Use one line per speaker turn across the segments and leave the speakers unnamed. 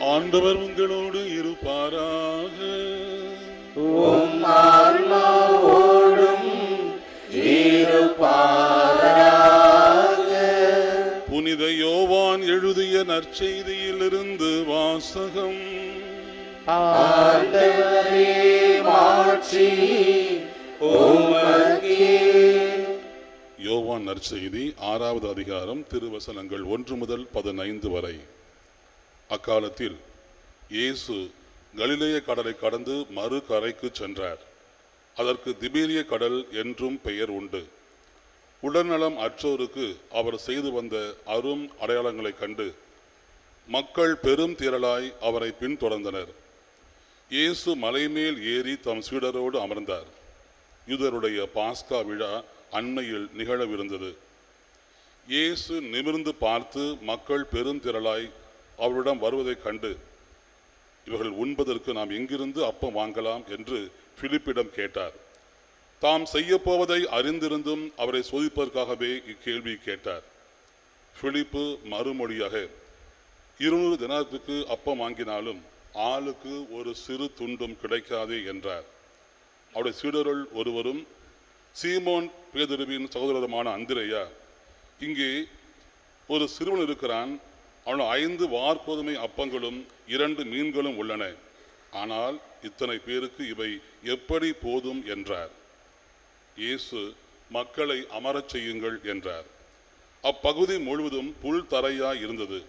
ஆண்டவர் உங்களோடு இருப்பாராக. புனித யோவான் எழுதிய நற்செய்தியிலிருந்து வாசகம். யோவான் நற்செய்தி ஆறாவது அதிகாரம் திருவசனங்கள் ஒன்று முதல் பதினைந்து வரை. அக்காலத்தில் இயேசு கலிலேய கடலை கடந்து மறு கரைக்கு சென்றார். அதற்கு திபீரிய கடல் என்றும் பெயர் உண்டு. உடல்நலம் அற்றோருக்கு அவர் செய்து வந்த அரும் அடையாளங்களைக் கண்டு மக்கள் பெரும் திரளாய் அவரை பின்தொடர்ந்தனர். இயேசு மலைமேல் ஏறி தம் சீடரோடு அமர்ந்தார். யூதருடைய பாஸ்கா விழா அண்மையில் நிகழவிருந்தது. இயேசு நிமிர்ந்து பார்த்து மக்கள் பெருந்திரளாய் அவரிடம் வருவதைக் கண்டு இவர்கள் உண்பதற்கு நாம் எங்கிருந்து அப்பம் வாங்கலாம்? என்று பிலிப்பிடம் கேட்டார். தாம் செய்யப் போவதை அறிந்திருந்தும் அவரை சோதிப்பதற்காகவே இக்கேள்வி கேட்டார். பிலிப்பு மறுமொழியாக இருநூறு தினத்துக்கு அப்பம் வாங்கினாலும் ஆளுக்கு ஒரு சிறு துண்டும் கிடைக்காதே என்றார். அவருடைய சீடருள் ஒருவரும் சீமோன் பேதுருவின் சகோதரருமான அந்திரையா இங்கே ஒரு சிறுவன் இருக்கிறான் ஆனால் ஐந்து வார்கோதுமை அப்பங்களும் இரண்டு மீன்களும் உள்ளன. ஆனால் இத்தனை பேருக்கு இவை எப்படி போதும் என்றார். இயேசு மக்களை அமரச் செய்யுங்கள் என்றார். அப்பகுதி முழுவதும் புல் தரையாய் இருந்தது.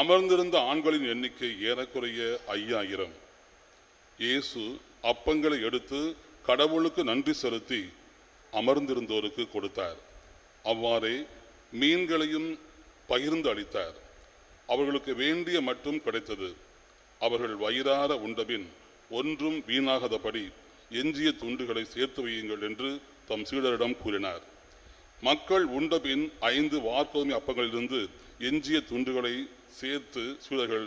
அமர்ந்திருந்த ஆண்களின் எண்ணிக்கை ஏறக்குறைய ஐயாயிரம். இயேசு அப்பங்களை எடுத்து கடவுளுக்கு நன்றி செலுத்தி அமர்ந்திருந்தோருக்கு கொடுத்தார். அவ்வாறே மீன்களையும் பகிர்ந்து அளித்தார். அவர்களுக்கு வேண்டிய மட்டும் கிடைத்தது. அவர்கள் வயிறார உண்டபின் ஒன்றும் வீணாகாதபடி எஞ்சிய துண்டுகளை சேர்த்து வையுங்கள் என்று தம் சீடரிடம் கூறினார். மக்கள் உண்டபின் ஐந்து வார்கோதுமை அப்பங்களிலிருந்து எஞ்சிய துண்டுகளை சேர்த்து சீடர்கள்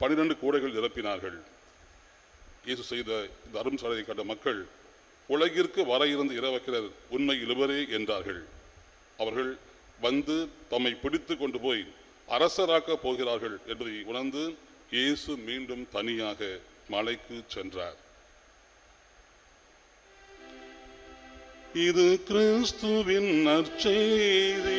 பனிரெண்டு கூடைகள் நிரப்பினார்கள். இயேசு செய்த இந்த அரும் சாலையை கண்ட மக்கள் உலகிற்கு வர இருந்த இறைவக்கிரர் உண்மை இழுவரே என்றார்கள். அவர்கள் வந்து தம்மை பிடித்து கொண்டு போய் அரசராக்கப் போகிறார்கள் என்பதை உணர்ந்து இயேசு மீண்டும் தனியாக மலைக்கு சென்றார். இது கிறிஸ்துவின் நற்செய்தி.